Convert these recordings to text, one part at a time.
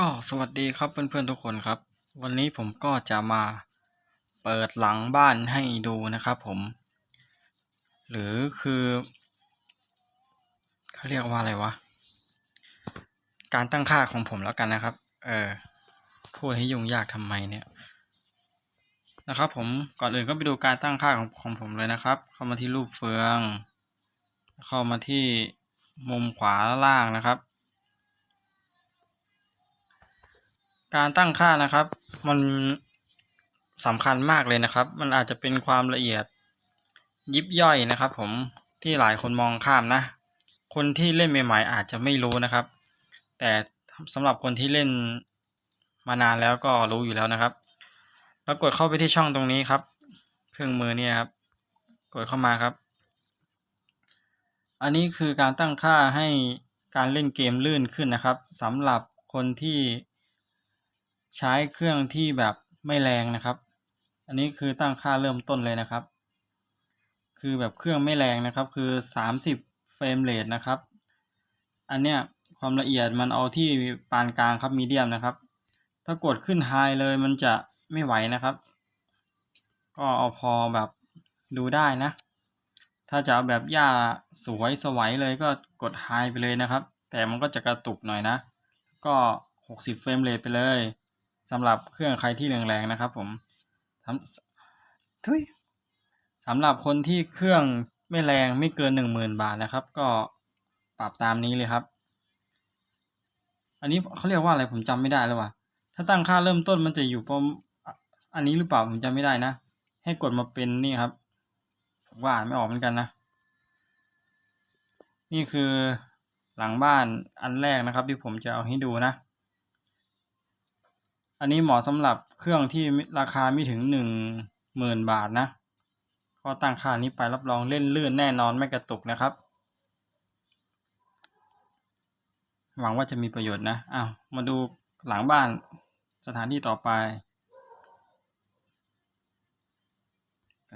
ก็สวัสดีครับเพื่อนๆทุกคนครับ วันนี้ผมก็จะมาเปิดหลังบ้านให้ดูนะครับผม หรือคือเขาเรียกว่าอะไรวะ การตั้งค่าของผมแล้วกันนะครับ เออพูดให้ยุ่งยากทำไมเนี่ยนะครับผมก่อนอื่นก็ไปดูการตั้งค่าของของผมเลยนะครับ เข้ามาที่รูปเฟือง เข้ามาที่มุมขวาล่างนะครับ การตั้งค่านะครับ มันสำคัญมากเลยนะครับ มันอาจจะเป็นความละเอียดยิบย่อยนะครับ ผมที่หลายคนมองข้ามนะ คนที่เล่นใหม่ๆอาจจะไม่รู้นะครับ แต่สำหรับคนที่เล่นมานานแล้วก็รู้อยู่แล้วนะครับ แล้วกดเข้าไปที่ช่องตรงนี้ครับ เครื่องมือเนี่ยครับ กดเข้ามาครับ อันนี้คือการตั้งค่าให้การเล่นเกมลื่นขึ้นนะครับสำหรับคนที่ ใช้เครื่องที่แบบไม่แรงนะครับ อันนี้คือตั้งค่าเริ่มต้นเลยนะครับ คือแบบเครื่องไม่แรงนะครับ คือ 30เฟรมเรทนะครับ อันเนี้ยความละเอียดมันเอาที่ปานกลางครับมีเดียมนะครับ ถ้ากดขึ้นไฮเลยมันจะไม่ไหวนะครับ ก็เอาพอแบบดูได้นะ ถ้าจะเอาแบบหญ้าสวยสวยเลยก็กดไฮไปเลยนะครับ แต่มันก็จะกระตุกหน่อยนะ ก็ 60เฟรมเรทไปเลย สำหรับเครื่องใครที่แรงๆนะครับ ผมสำทุยสำหรับคนที่เครื่องไม่แรงไม่เกิน10,000บาทนะครับ ก็ปรับตามนี้เลยครับ อันนี้เขาเรียกว่าอะไรผมจำไม่ได้แล้วว่ะ ถ้าตั้งค่าเริ่มต้นมันจะอยู่ประมอันนี้หรือเปล่าผมจำไม่ได้นะ ให้กดมาเป็นนี่ครับผมว่าอ่านไม่ออกเหมือนกันนะ นี่คือหลังบ้านอันแรกนะครับ ที่ผมจะเอาให้ดูนะ อันนี้เหมาะสำหรับเครื่องที่ราคาไม่ถึงหนึ่งหมื่นบาทนะก็ตั้งค่านี้ไปรับรองเล่นลื่นแน่นอนไม่กระตุกนะครับ หวังว่าจะมีประโยชน์นะอ้าวมาดูหลังบ้านสถานที่ต่อไป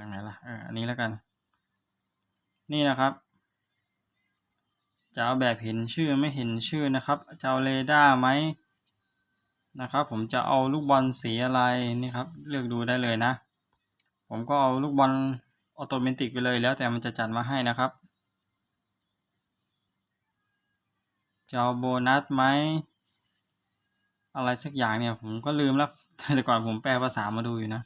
ยังไงล่ะเอออันนี้แล้วกัน นี่นะครับ จะเอาแบบเห็นชื่อไม่เห็นชื่อนะครับ จะเอาเรดาร์ไหม นะครับ ผมจะเอาลูกบอลสีอะไรนี่ครับ เลือกดูได้เลยนะ ผมก็เอาลูกบอลออโตเมติกไปเลยแล้วแต่มันจะจัดมาให้นะครับจะเอาโบนัสไหมอะไรสักอย่างเนี่ย ผมก็ลืมแล้วแต่ก่อนผมแปลภาษามาดูอยู่นะ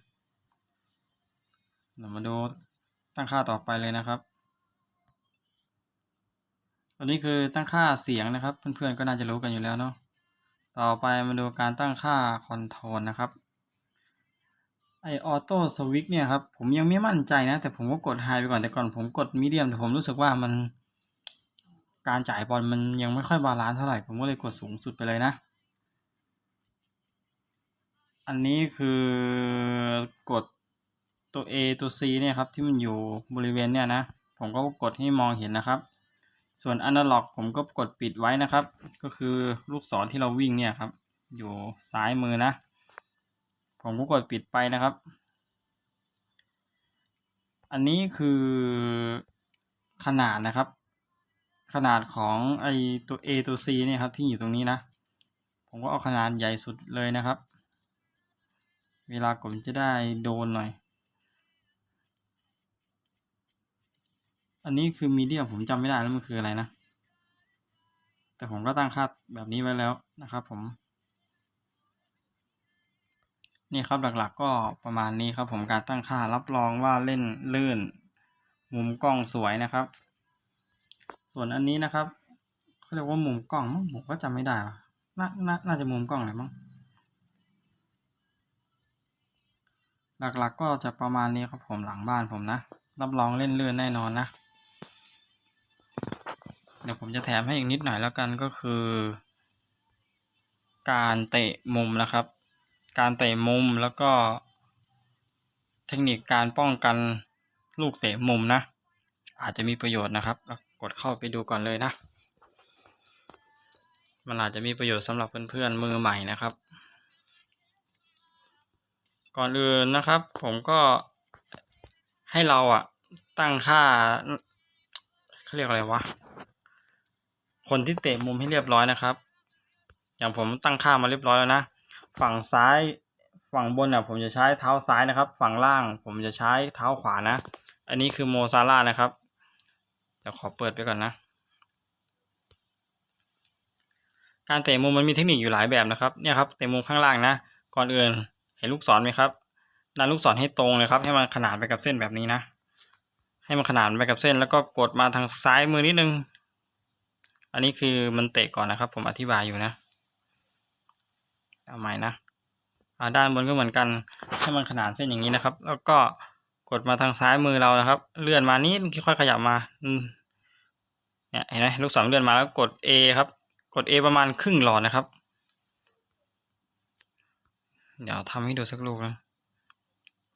เดี๋ยวมาดูตั้งค่าต่อไปเลยนะครับ อันนี้คือตั้งค่าเสียงนะครับ เพื่อนๆก็น่าจะรู้กันอยู่แล้วเนาะ ต่อไปมาดูการตั้งค่าคอนโทรลนะครับไอออโต้สวิตเนี่ยครับผมยังไม่มั่นใจนะ แต่ผมก็กดไฮไปก่อนแต่ก่อนผมกดมีเดียมแต่ผมรู้สึกว่ามันการจ่ายบอลมันยังไม่ค่อยบาลานซ์เท่าไหร่ ผมก็เลยกดสูงสุดไปเลยนะ อันนี้คือกดตัว A ตัว C เนี่ยครับที่มันอยู่บริเวณเนี่ยนะ ผมก็กดให้มองเห็นนะครับ ส่วนอนาล็อกผมก็กดปิดไว้นะครับ ก็คือลูกศรที่เราวิ่งเนี่ยครับ อยู่ซ้ายมือนะ ผมก็กดปิดไปนะครับ อันนี้คือขนาดนะครับ ขนาดของไอตัว A ตัว C เนี่ยครับที่อยู่ตรงนี้นะ ผมก็เอาขนาดใหญ่สุดเลยนะครับ เวลากดจะได้โดนหน่อย อันนี้คือมีเดียมผมจำไม่ได้แล้วมันคืออะไรนะ แต่ผมก็ตั้งค่าแบบนี้ไว้แล้วนะครับผม นี่ครับหลักๆก็ประมาณนี้ครับ ผมการตั้งค่ารับรองว่าเล่นลื่น มุมกล้องสวยนะครับ ส่วนอันนี้นะครับเขาเรียกว่ามุมกล้องมั้งผมก็จำไม่ได้ว่ะนานาน่าจะมุมกล้องไหนมั้งหลักๆก็จะประมาณนี้ครับผมหลังบ้านผมนะ รับรองเล่นลื่นแน่นอนนะ เดี๋ยวผมจะแถมให้อีกนิดหน่อยแล้วกันก็คือ การเตะมุมนะครับ การเตะมุมแล้วก็ เทคนิคการป้องกันลูกเตะมุมนะ อาจจะมีประโยชน์นะครับ กดเข้าไปดูก่อนเลยนะ มันอาจจะมีประโยชน์สำหรับเพื่อนๆมือใหม่นะครับ ก่อนอื่นนะครับ ผมก็ให้เราอะตั้งค่าเขาเรียกอะไรวะ คนที่เตะมุมให้เรียบร้อยนะครับ อย่างผมตั้งค่ามาเรียบร้อยแล้วนะ ฝั่งซ้ายฝั่งบนอะผมจะใช้เท้าซ้ายนะครับ ฝั่งล่างผมจะใช้เท้าขวานะ อันนี้คือโมซาร่านะครับเดี๋ยวขอเปิดไปก่อนนะ การเตะมุมมันมีเทคนิคอยู่หลายแบบนะครับ เนี่ยครับเตะมุมข้างล่างนะ ก่อนอื่นเห็นลูกศรไหมครับดันลูกศรให้ตรงเลยครับ ให้มันขนานไปกับเส้นแบบนี้นะ ให้มันขนานไปกับเส้นแล้วก็กดมาทางซ้ายมือนิดนึง อันนี้คือมันเตะก่อนนะครับ ผมอธิบายอยู่นะ เอาใหม่นะอ่าด้านบนก็เหมือนกันให้มันขนานเส้นอย่างนี้นะครับ แล้วก็กดมาทางซ้ายมือเรานะครับ เลื่อนมานิดค่อยๆขยับมาเนี่ยเห็นไหมลูกศรเลื่อนมาแล้วกด A ครับ กด A ประมาณครึ่งหลอดนะครับ เดี๋ยวทำให้ดูสักลูกนะ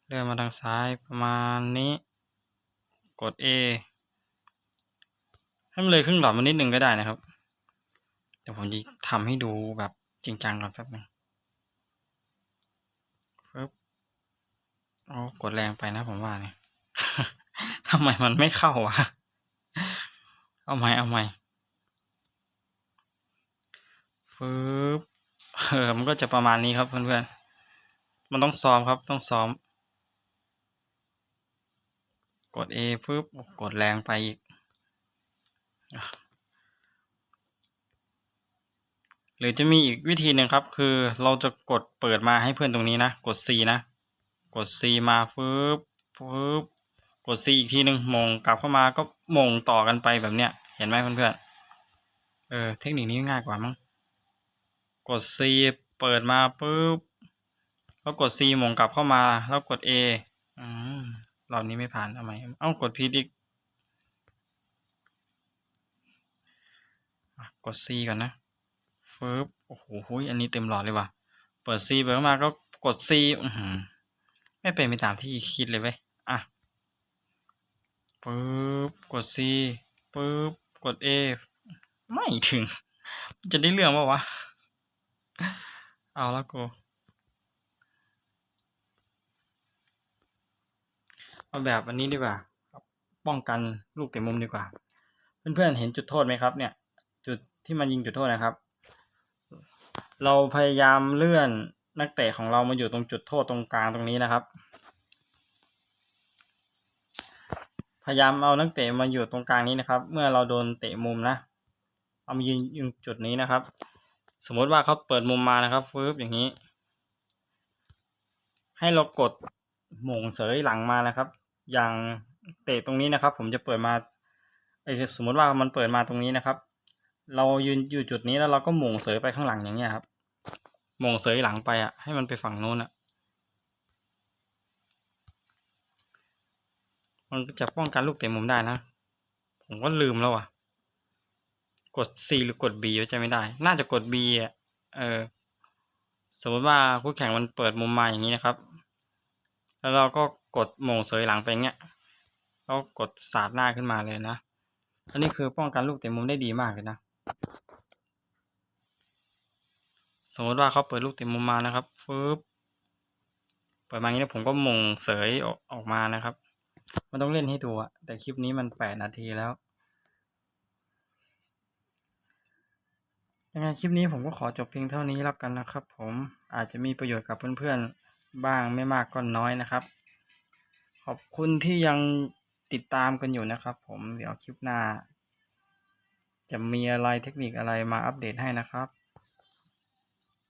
เลื่อนมาทางซ้ายประมาณนี้ กด A ให้มันเลยครึ่งหลอดมานิดนึงก็ได้นะครับเดี๋ยวผมจะทำให้ดูแบบจริงจังก่อนแป๊บนึงปึ๊บโอ้กดแรงไปนะผมว่าเนี่ยทำไมมันไม่เข้าวะเอาใหม่เอาใหม่ฟึบเออมันก็จะประมาณนี้ครับเพื่อนๆ มันต้องซ้อมครับต้องซ้อม กด A ปึ๊บกดแรงไปอีก หรือจะมีอีกวิธีหนึ่งครับ คือเราจะกดเปิดมาให้เพื่อนตรงนี้นะ กด C นะ กด C มาฟึบฟึบกด C อีกทีหนึ่งมงกลับเข้ามาก็มงต่อกันไปแบบเนี้ย เห็นไหมเพื่อนๆ เออเทคนิคนี้ง่ายกว่ามั้ง กด C เปิดมาปุ๊บ แล้วกด C มงกลับเข้ามา แล้วกด A อืมรอบนี้ไม่ผ่านทำไม เอ้ากดผิดอีกอะ กด C ก่อนนะฟึบโอ้โหอันนี้เต็มหลอดเลยว่ะ เปิด C เปิดมาก็กด C อือหือไม่เป็นไปตามที่คิดเลยเว้ย อะปึ๊บ กด C ปึ๊บ กด A ไม่ถึง จะได้เรื่องปะวะ เอาละกู เอาแบบอันนี้ดีกว่า ป้องกันลูกเตะมุมดีกว่า เพื่อนๆเห็นจุดโทษไหมครับเนี่ย ที่มันยิงจุดโทษนะครับ เราพยายามเลื่อนนักเตะของเรามาอยู่ตรงจุดโทษตรงกลางตรงนี้นะครับ พยายามเอานักเตะมาอยู่ตรงกลางนี้นะครับ เมื่อเราโดนเตะมุมนะเอามายืนยืนจุดนี้นะครับ สมมติว่าเขาเปิดมุมมานะครับฟืบอย่างนี้ ให้เรากดหม่งเสยหลังมานะครับ อย่างเตะตรงนี้นะครับ ผมจะเปิดมาไอสมมติว่ามันเปิดมาตรงนี้นะครับ เรายืนอยู่จุดนี้แล้วเราก็หม่งเสยไปข้างหลังอย่างเงี้ยครับหม่งเสยหลังไปอะ ให้มันไปฝั่งโน้นอะ มันจะป้องกันลูกเตะมุมได้นะ ผมก็ลืมแล้วอะ กด C หรือกด B ไว้จะไม่ได้ น่าจะกด B อะ เออ สมมติว่าคู่แข่งมันเปิดมุมมาอย่างนี้นะครับ แล้วเราก็กดโมงเสยหลังไปเงี้ยแล้วกดสาดหน้าขึ้นมาเลยนะ อันนี้คือป้องกันลูกเตะมุมได้ดีมากเลยนะ สมมติว่าเขาเปิดลูกเตะมุมมานะครับฟึบเปิดมาอย่างนี้ผมก็มงเสยออกออกมานะครับ มันต้องเล่นให้ดูอะแต่คลิปนี้มันแปดนาทีแล้วยังไงคลิปนี้ผมก็ขอจบเพียงเท่านี้แล้วกันนะครับ ผมอาจจะมีประโยชน์กับเพื่อนๆบ้างไม่มากก็น้อยนะครับ ขอบคุณที่ยังติดตามกันอยู่นะครับ ผมเดี๋ยวคลิปหน้า จะมีอะไรเทคนิคอะไรมาอัปเดตให้นะครับ